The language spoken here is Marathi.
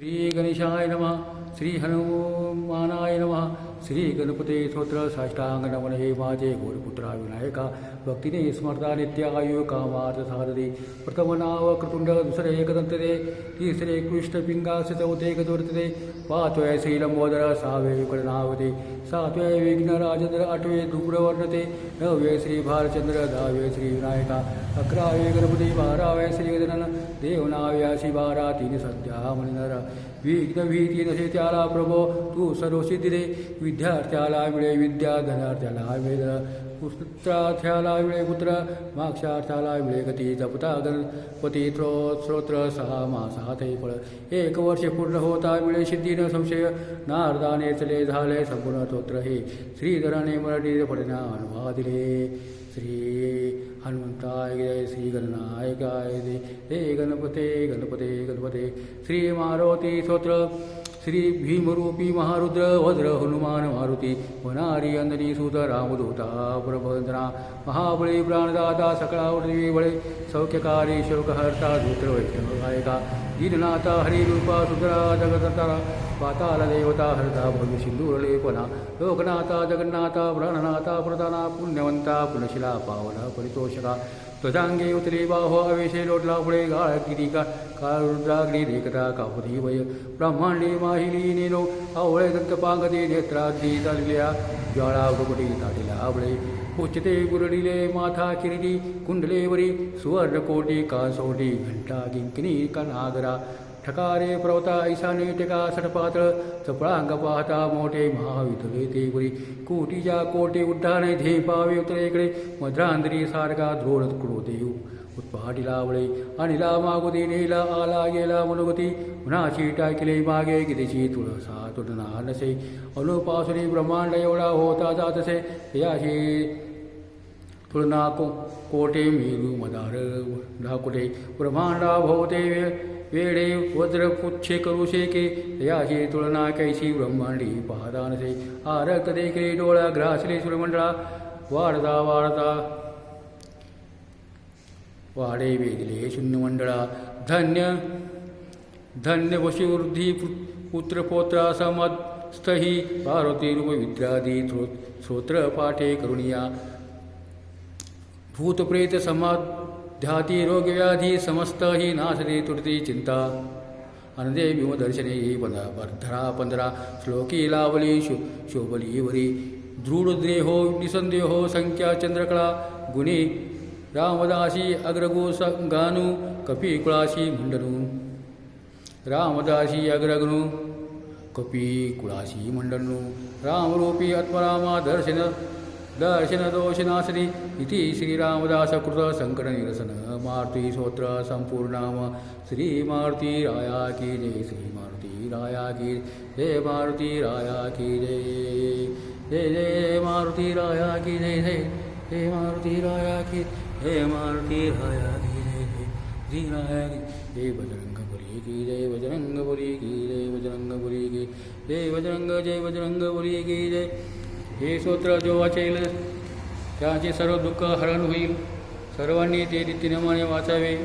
श्रीगणेशाय नमः श्रीहनुमानाय नमः श्री गणपते स्तोत्र साष्टांग नमन हे माझे गोरपुत्रा विनायका भक्तीने स्मरता नित्यायु कामार्थ साधते। प्रथम नाव कृतुंड दुसरे एकदंतते तिसरे कृष्ण पिंगास चौथे गदवर्तते पाचवे श्रीलंबोदर सहावे कडनावते सातवे विघ्न राजेंद्र आठवे धूम्रवर्णते। नववे श्री भालचंद्र दहावे श्री विनायका। अकरावे गणपती बारावे श्री गजानन। देवनाव्याशी बारा तीन सध्या म्हणणार विघ्न भीती नसे त्याला प्रभो तू सर्वसिद्धी दे विद्यार्थ्याला मिळे विद्या धनार्थ्याला वेद पुत्रार्थ्याला मिळे पुत्र माक्षार्थ्याला मिळे गती जपता गणपती त्रो स्तोत्र सहा मासा ते फळ. एक वर्ष पूर्ण होता मिळे सिद्धीनं संशय नारदाने चले झाले संपूर्ण स्तोत्र हे. श्रीधराने मराठी पडना अनुभवा दिले श्री हनुमंताय जय श्री गणनायकाय जय हे गणपते गणपते गणपते. श्री मारुती स्तोत्र. श्री भीमरूपी महारुद्र वज्र हनुमान मारुती वनारी अंदनी सुत रामदूता प्रबंधना महाबळी प्राणदाता सकळावृती बळे सौख्यकारी शोकहर्ता धूत्र वैष्णवायका दीननाथा हरिरूपा सुधरा जगदता पाताल देवता हरता भव्य सिंधुरलेपना लोकनाथा जगन्नाथा प्राणनाथा प्रधाना पुण्यवंता पुनशिला पावना परितोषका त्वजांगे उतरे बाहो अवेशे लोटला पुढे गाळ किती का कारुद्राग्नी रेखता कापुरी वय ब्रह्मांडे माहिली नेलो आवळे दंत पांगते नेत्राग्नी चालल्या ज्वाळा गुगटी ताटीला आवळे उच्चते गुरडिले माथा किरीटी कुंडलेवरी सुवर्णकोटी कासोटी घंटा किंकिनी कनागरा ठकारे प्रवता ईशाने टिका सटपातळ चपळांग पाहता मोठे महावितले ते पुरी कोटीच्या कोटे उड्डाणे धे पावे उतरेकडे मध्रांतरी सारखा ध्रोण क्रोते उत्पाटीला वळे अनिला मागुदी नेला आला गेला मनोगती उन्हाची टाकिले मागे कितीची तुळसा तुडना नसे अनुपासुरी ब्रह्मांड एवढा होता जातसे याशी तुलना को कोटे मेरु मदार। ढाकुटे ब्रह्मांडा भोवते वे वेडे वज्र पुच्छे करू शेके। याची तुलना कैसी ब्रह्मांडी पाहदानसे आरक्त देखले डोळा ग्रासले सुरमंडळा। वाढता वाढता। वाडे वेगले शून्यमंडळा। धन्य धन्य वशिवृद्धी पुत्रपोत्रा समस्तही पार्वती रूप विद्रादी स्तोत्र पाठे करुणिया। भूतप्रेत समाध्याती रोगव्याधी समस्त ही नाशते तुटती चिंता आनंदे विमदर्शने ही पंधरा पंधरा पंधरा श्लोकी लावली शो शोभली वरी दृढ निसंदेहो संख्या चंद्रकळा गुणी रामदासी अग्रगो गानू कपी कुळाशी मंडनू रामदासी अग्रगणू कपी कुळाशी मंडनू रामरूपी आत्मरामा दर्शन दर्शन दोषनाशनी इति श्रीरामदास कृत संकट निरसन मारुती स्तोत्र संपूर्णाम राया की जय। श्रीमारुती राया की जय मारुती राया की जय। जय जय मारुती राया की जय। जय जय मारुती राया की जय मारुती राया की जय। जय श्री राया की जय बजरङ्गपुरी की जय। बजरङ्गपुरी की जय। बजरंग की जय बजरंग जय बजरंग की जय। हे स्तोत्र जो वाचेल त्याचे सर्व दुःख हरण होईल. सर्वांनी ते रीतीनेमाने वाचावे.